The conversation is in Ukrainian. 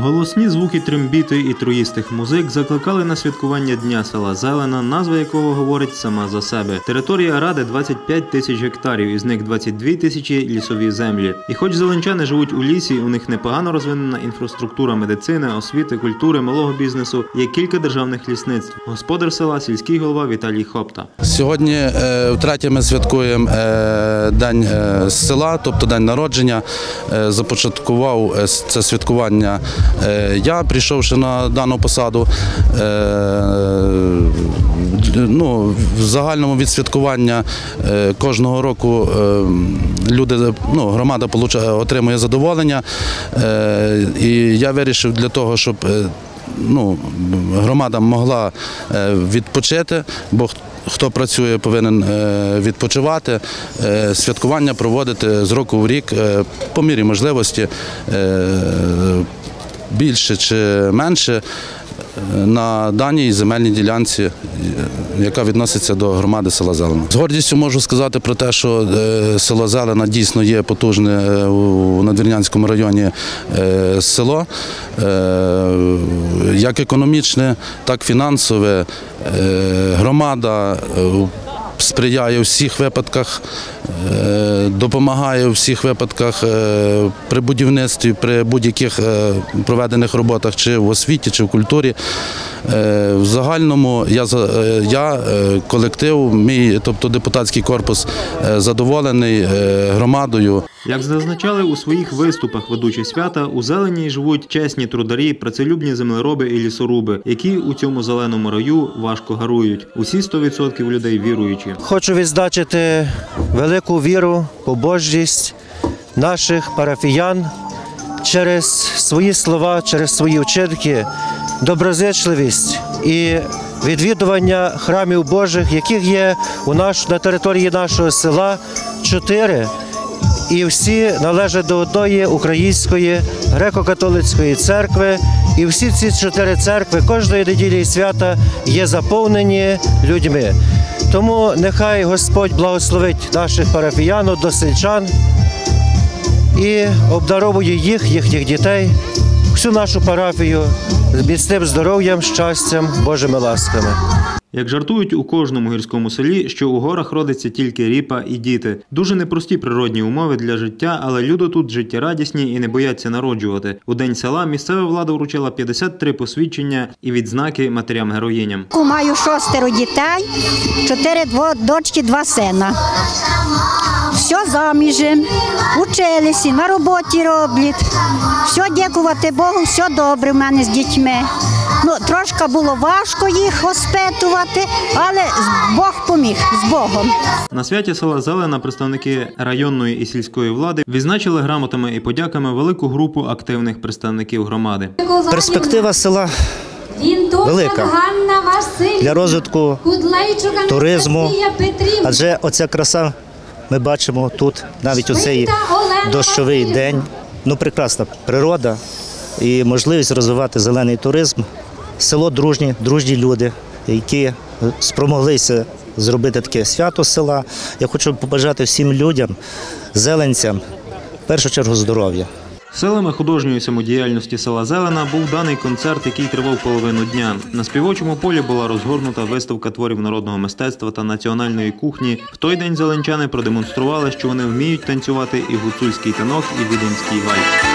Голосні звуки трембіти і троїстих музик закликали на святкування Дня села Зелена, назва якого говорить сама за себе. Територія ради 25 тисяч гектарів, із них 22 тисячі лісові землі. І хоч зеленчани живуть у лісі, у них непогано розвинена інфраструктура медицини, освіти, культури, малого бізнесу. Є кілька державних лісництв. Господар села, сільський голова Віталій Хопта. Сьогодні е, втретє ми святкуємо е, день е, села, тобто день народження. Започаткував це святкування я, прийшовши на дану посаду. Е, Ну, в загальному від святкування е, кожного року е, люди, ну, громада отримує задоволення. Е, І я вирішив для того, щоб е, ну, громада могла е, відпочити, бо хто працює, повинен е, відпочивати, е, святкування проводити з року в рік е, по мірі можливості е, більше чи менше. е, На даній земельній ділянці, е, яка відноситься до громади села Зелена. З гордістю можу сказати про те, що е, село Зелена дійсно є потужне у Надвірнянському районі село, як економічне, так і фінансове. Громада сприяє у всіх випадках, е, допомагає у всіх випадках е, при будівництві, при будь-яких е, проведених роботах, чи в освіті, чи в культурі. В загальному я, я колектив, мій, тобто депутатський корпус, задоволений громадою. Як зазначали у своїх виступах ведучі свята, у зелені живуть чесні трударі, працелюбні землероби і лісоруби, які у цьому зеленому раю важко гарують. Усі 100% людей віруючі. Хочу відзначити велику віру, побожність наших парафіян через свої слова, через свої вчинки, доброзичливість і відвідування храмів Божих, яких є у наш, на території нашого села чотири. І всі належать до одної української греко-католицької церкви. І всі ці чотири церкви кожної неділі і свята є заповнені людьми. Тому нехай Господь благословить наших парафіян, досельчан і обдаровує їх, їхніх дітей, всю нашу парафію з міцним здоров'ям, щастям, Божими ласками. Як жартують у кожному гірському селі, що у горах родиться тільки ріпа і діти. Дуже непрості природні умови для життя, але люди тут життєрадісні і не бояться народжувати. У день села місцева влада вручила 53 посвідчення і відзнаки матерям-героїням. Маю шостеро дітей, чотири дочки, два сина. Все заміжем, училися, на роботі роблять. Все дякувати Богу, все добре в мене з дітьми. Ну, трошки було важко їх оспитувати, але Бог поміг з Богом. На святі села Зелена представники районної і сільської влади відзначили грамотами і подяками велику групу активних представників громади. Перспектива села велика для розвитку туризму, адже оця краса ми бачимо тут, навіть у цей дощовий день. Ну, прекрасна природа і можливість розвивати зелений туризм. Село дружні, дружні люди, які спромоглися зробити таке свято села. Я хочу побажати всім людям, зеленцям, в першу чергу здоров'я. Силами художньої самодіяльності села Зелена був даний концерт, який тривав половину дня. На співочому полі була розгорнута виставка творів народного мистецтва та національної кухні. В той день зеленчани продемонстрували, що вони вміють танцювати і гуцульський танок, і віденський вальс.